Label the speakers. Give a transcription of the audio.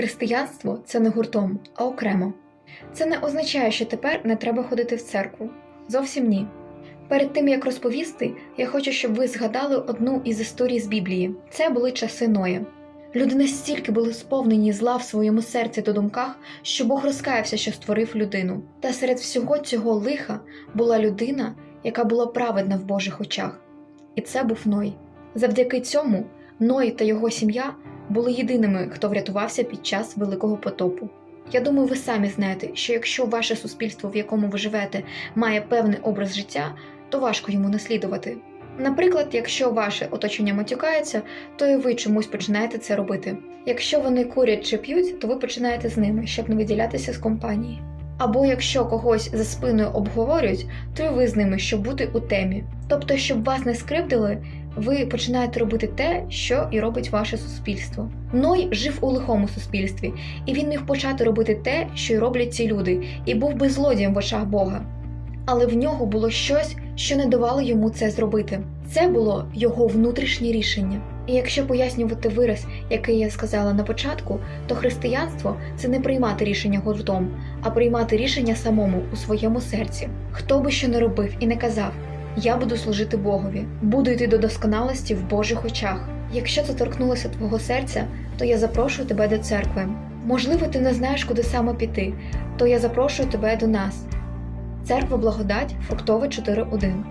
Speaker 1: Християнство це не гуртом, а окремо. Це не означає, що тепер не треба ходити в церкву. Зовсім ні. Перед тим як розповісти, я хочу, щоб ви згадали одну із історій з Біблії. Це були часи Ноя. Люди настільки були сповнені зла в своєму серці та думках, що Бог розкаявся, що створив людину. Та серед всього цього лиха була людина, яка була праведна в Божих очах. І це був Ной. Завдяки цьому Ной та його сім'я були єдиними, хто врятувався під час великого потопу. Я думаю, ви самі знаєте, що якщо ваше суспільство, в якому ви живете, має певний образ життя, то важко йому наслідувати. Наприклад, якщо ваше оточення матюкається, то і ви чомусь починаєте це робити. Якщо вони курять чи п'ють, то ви починаєте з ними, щоб не виділятися з компанії. Або якщо когось за спиною обговорюють, то і ви з ними, щоб бути у темі. Тобто, щоб вас не скривдили, ви починаєте робити те, що і робить ваше суспільство. Ной жив у лихому суспільстві, і він міг почати робити те, що й роблять ці люди, і був би злодієм в очах Бога. Але в нього було щось, що не давало йому це зробити. Це було його внутрішнє рішення. І якщо пояснювати вираз, який я сказала на початку, то християнство це не приймати рішення гуртом, а приймати рішення самому у своєму серці. Хто би що не робив і не казав, я буду служити Богові, буду йти до досконалості в Божих очах. Якщо це торкнулося твого серця, то я запрошую тебе до церкви. Можливо, ти не знаєш, куди саме піти, то я запрошую тебе до нас. Церква Благодать, фруктова 4.1.